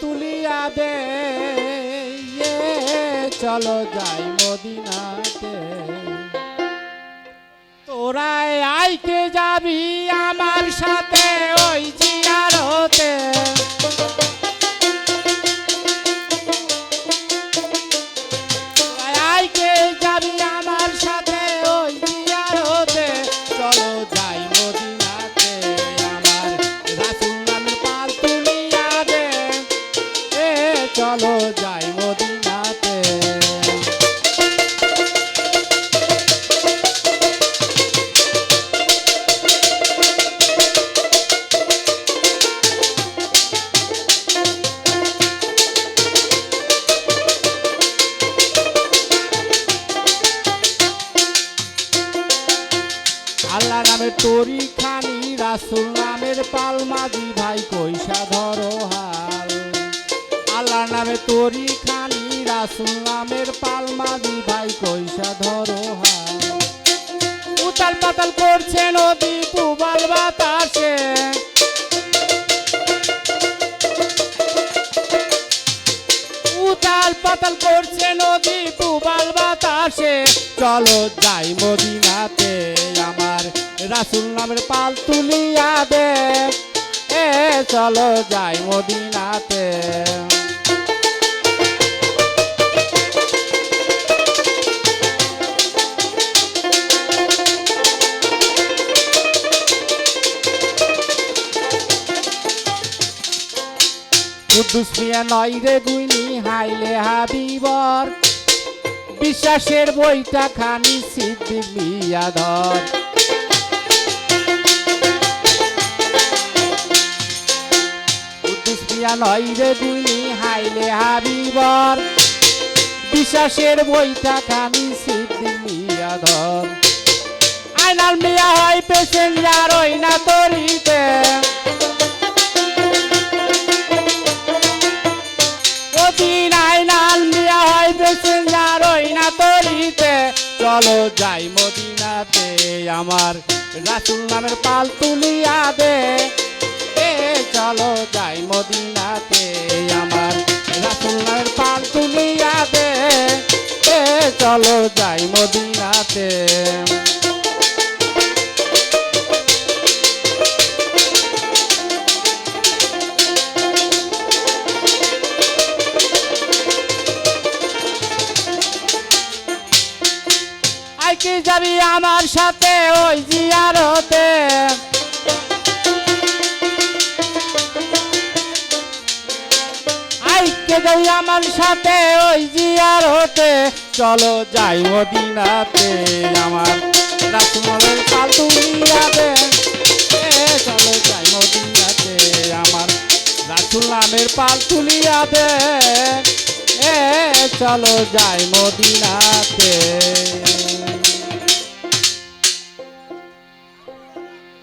তুলিয়া দে চলো যাই মদিনাতে। তোরাই আইকে যাবি আমার সাথে ওই জিয়ারতে আইকে যাবি আমার সাথে ওই জিয়ারতে চলো যাই মদিনাতে। চলো যাই মদিনাতে। আল্লাহ নামের তরি খানি রাসুল নামের পালমাদি ভাই কইসা ধরো নামে তরি খানি রাসুল নামের পালমাদি ভাই কইসা ধরো হাল উতাল পাতাল করছে নদী, পুবাল বাতাসে। উতাল পাতাল করছে নদী, পুবাল বাতাসে। চলো যাই মদিনাতে, আমার রাসুল নামের পাল তুলিয়া দে। চলো যাই মদিনাতে। কুদ্দুস মিয়া নয় রে গুইনি হাইলে হাবিবর। বিশ্বাসের বইটা খানি সিদ্দিক মিয়া ধর। নয় রে গুইনি হাইলে হাবিবর। বিশ্বাসের বইটা খানি সিদ্দিক মিয়া ধর। আইনাল মিয়া হয় পেসেঞ্জার ওই না তরিতে। চলো যাই মদিনাতে, আমার রাসুল নামের পাল তুলিয়া দে। এ চলো যাই মদিনাতে, আমার রাসুল নামের পাল তুলিয়া দে। এ চলো যাই মদিনাতে। আইকে যাবি আমার সাথে ওই জিয়ারতে। আমার সাথে ওই জিয়ারতে। চলো যাই মদিনাতে আমার রাসুলের পাল তুলিয়াতে এ, চলো যাই মদিনাতে আমার রাসুল নামের তুলিয়াতে এ, চলো যাই মদিনাতে।